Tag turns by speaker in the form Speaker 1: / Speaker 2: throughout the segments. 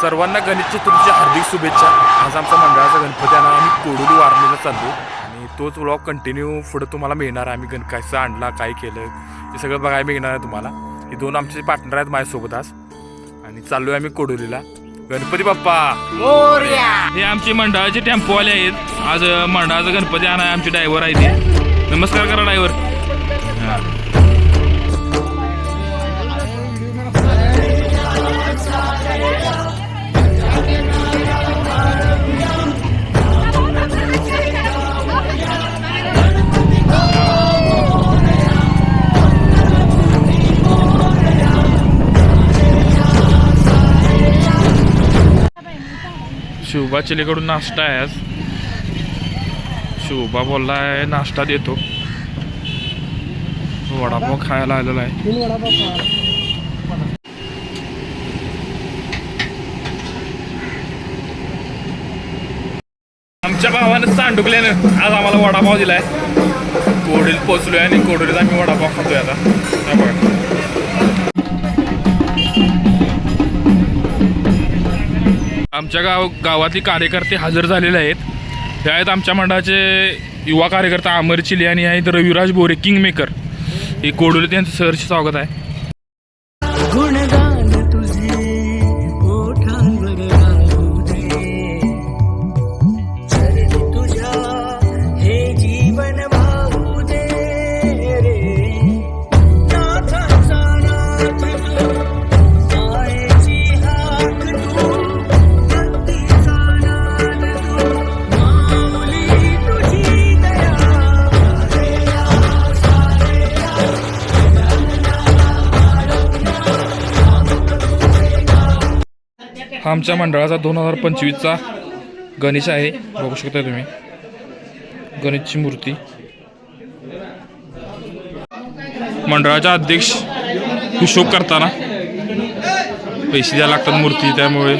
Speaker 1: सर्वांना गणेश चतुर्थीच्या हार्दिक शुभेच्छा. आज आमचा मंडळाचा गणपती आणा आम्ही कोडोली वारणीला चाललो. आणि तोच व्लॉग कंटिन्यू पुढं तुम्हाला मिळणार आहे. आम्ही गण कसं आणला काय केलं हे सगळं बघायला मिळणार आहे तुम्हाला. हे दोन आमचे पार्टनर आहेत माझ्यासोबत आज. आणि चाललोय आम्ही कोडोलीला. गणपती बाप्पा! हे आमचे मंडळाचे टेम्पोवाले आहेत. आज मंडळाचा गणपती आणा आमचे ड्रायव्हर आहे ते. नमस्कार करा ड्रायव्हर शिवबा चिलीकडून नाश्ता आहे आज. शिवबा बोललाय नाश्ता देतो. वडापाव खायला आलेला आहे. आमच्या भावानं सांडुकल्यानं आज आम्हाला वडापाव दिलाय. कोडील पोचलोय आणि कोडीत आम्ही वडापाव खातोय आता. बघा. आमच्या गाव गावातली कार्यकर्ते हजर झालेले आहेत. हे आहेत आमच्या मंडळाचे युवा कार्यकर्ता अमर चिलियानी आणि आहेत रविराज बोरे किंग मेकर हे कोडोले त्यांचं सहर्ष स्वागत आहे.
Speaker 2: हा
Speaker 1: आमच्या मंडळाचा दोन हजार पंचवीसचा गणेश आहे. बघू शकता तुम्ही. गणेशची मूर्ती. मंडळाचा अध्यक्ष हिशोब करताना पैसे द्यायला लागतात मूर्ती त्यामुळे.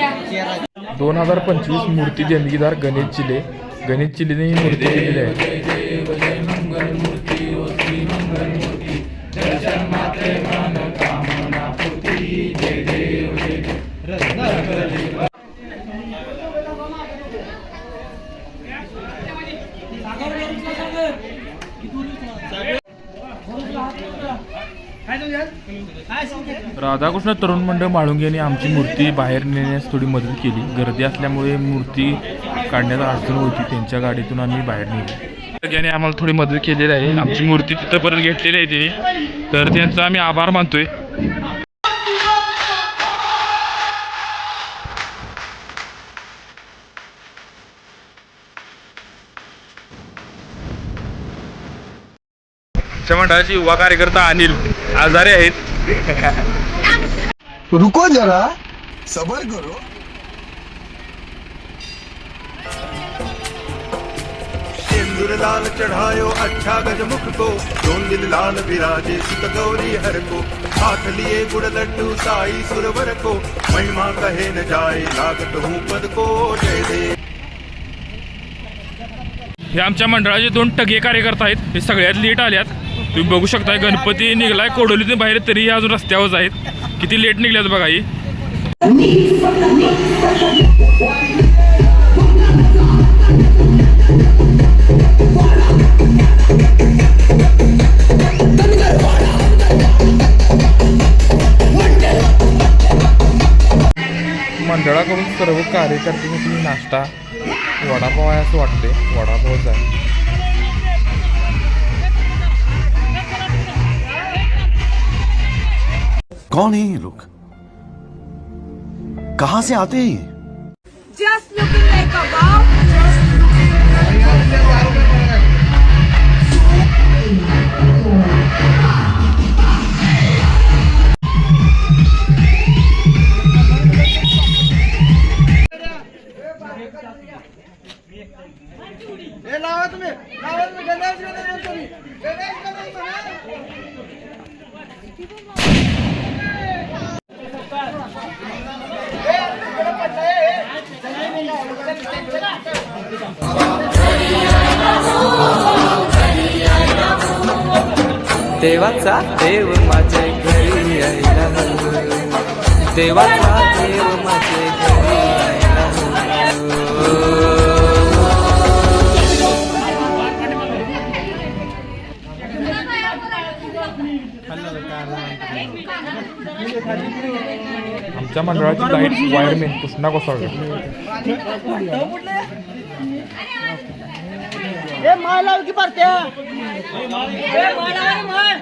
Speaker 1: दोन हजार पंचवीस मूर्ती देणगीदार गणेश चिले. गणेश चिलेने ही मूर्ती दिलेली आहे. राधाकृष्ण तरुण मंडळ माळुंगे यांनी आमची मूर्ती बाहेर नेण्यास थोडी मदत केली. गर्दी असल्यामुळे मूर्ती काढण्यात अडचण होती. त्यांच्या गाडीतून आम्ही बाहेर नेली याने आम्हाला थोडी मदत केलेली आहे. आमची मूर्ती तिथंपर्यंत घेतलेली आहे तिने. तर त्यांचा आम्ही आभार मानतोय. मंडळाचे युवा कार्यकर्ता अनिल आजारी आहेत.
Speaker 3: रुको जरा सबर करो.
Speaker 4: सिंदूर लाल चढ़ायो अच्छा गजमुख को। दोन दिल लाल विराजे सुत गौरी हर को। हाथ लिए गुड़ लड्डू साई सुरवर को। महिमा कहे न जाए लागत हूँ पद को जय दे।
Speaker 1: हे आमच्या मंडळाचे दोन टगे कार्यकर्ता आहेत. हे सगळ्यात लेट आल्यात. तुम्ही बघू शकताय गणपती निघलाय कोडोलीतून बाहेर तरी अजून रस्त्यावरच आहेत. किती लेट निघल्यात बघा ही. मंडळाकडून सर्व कार्यकर्त्यांसाठी नाश्ता. वडापाव आहे असं वाटते वडापावच आहे.
Speaker 3: कौन है ये लोग? कहाँ से आते हैं
Speaker 5: just looking like a wow ए लावत में लावत में गणेश गणेश गणेश गणेश।
Speaker 2: देवाचा देव माझ्या घरी यायला
Speaker 6: देवाचा देव माझे घरी.
Speaker 1: आमच्या मंडळाची लाइट वायरमॅन कृष्णा कोसळले.
Speaker 2: ए माय लाव की परत्या ए माय लाव रे, माय